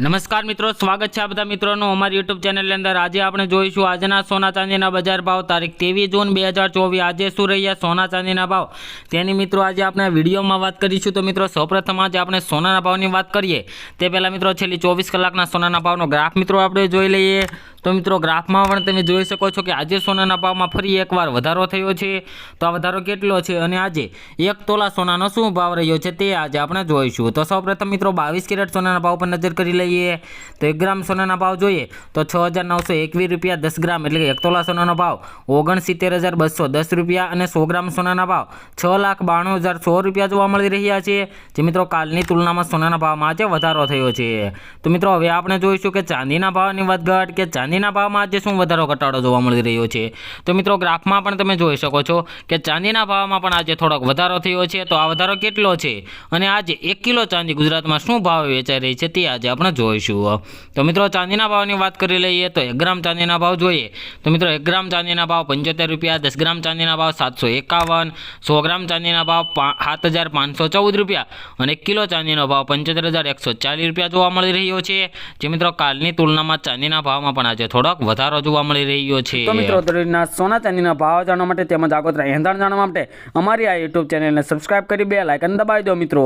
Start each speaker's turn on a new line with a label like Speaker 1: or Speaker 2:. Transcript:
Speaker 1: નમસ્કાર મિત્રો, સ્વાગત છે આ બધા મિત્રોનું અમારી યુટ્યુબ ચેનલની અંદર. આજે આપણે જોઈશું આજના સોના ચાંદીના બજાર ભાવ. તારીખ ત્રેવીસ જૂન બે હજાર ચોવીસ. આજે શું રહ્યા સોના ચાંદીના ભાવ? તેની મિત્રો, આજે આપણે વિડીયોમાં વાત કરીશું. તો મિત્રો, સૌપ્રથમ આજે આપણે સોનાના ભાવની વાત કરીએ. તે પહેલાં મિત્રો, છેલ્લી ચોવીસ કલાકના સોનાના ભાવનો ગ્રાફ મિત્રો આપણે જોઈ લઈએ. તો મિત્રો, ગ્રાફમાં પણ તમે જોઈ શકો છો કે આજે સોનાના ભાવમાં ફરી એકવાર વધારો થયો છે. તો આ વધારો કેટલો છે અને આજે એક તોલા સોનાનો શું ભાવ રહ્યો છે તે આજે આપણે જોઈશું. તો સૌપ્રથમ મિત્રો, બાવીસ કેરેટ સોનાના ભાવ પર નજર કરી લઈએ. તો એક ગ્રામ સોનાના ભાવ જોઈએ તો છ હજાર નવસો એકવીસ રૂપિયા દસ ગ્રામ એટલે કે એક તોલા સોનાનો ભાવ ઓગણસિત્તેર હજાર બસો દસ રૂપિયા અને સો ગ્રામ સોનાના ભાવ છ લાખ બાણું હજાર સો રૂપિયા જોવા મળી રહ્યા છે. જે મિત્રો, કાલની તુલનામાં સોનાના ભાવમાં આજે વધારો થયો છે. તો મિત્રો, હવે આપણે જોઈશું કે ચાંદીના ભાવની વધઘટ કે ચાંદીના ભાવમાં આજે શું વધારો ઘટાડો જોવા મળી રહ્યો છે? તો મિત્રો, ગ્રાફમાં પણ તમે જોઈ શકો છો કે ચાંદીના ભાવમાં પણ આજે થોડોક વધારો થયો છે. તો આ વધારો કેટલો છે? અને આજે એક કિલો ચાંદી ગુજરાતમાં શું ભાવ વેચાઈ રહી છે તે આજે આપણે જોઈશું. તો મિત્રો, ચાંદીના ભાવની વાત કરી લઈએ તો એક ગ્રામ ચાંદીના ભાવ જોઈએ. તો મિત્રો, એક ગ્રામ ચાંદીના ભાવ પંચોતેર રૂપિયા, દસ ગ્રામ ચાંદીના ભાવ સાતસો એકાવન, સો ગ્રામ ચાંદીના ભાવ સાત હજાર પાંચસો ચૌદ રૂપિયા અને એક કિલો ચાંદીનો ભાવ પંચોતેર હજાર એકસો ચાલીસ રૂપિયા જોવા મળી રહ્યો છે. જે મિત્રો, કાલની તુલનામાં ચાંદીના ભાવમાં પણ આજે થોડોક વધારો જોવા મળી રહ્યો છે.
Speaker 2: મિત્રો દરરોજના સોના ચાંદીના ભાવ જાણવા માટે તેમજ આગોતરા એંધાણ જાણવા માટે અમારી આ યુટ્યુબ ચેનલને સબસ્ક્રાઇબ કરી બે લાઇકન દબાવી દો મિત્રો.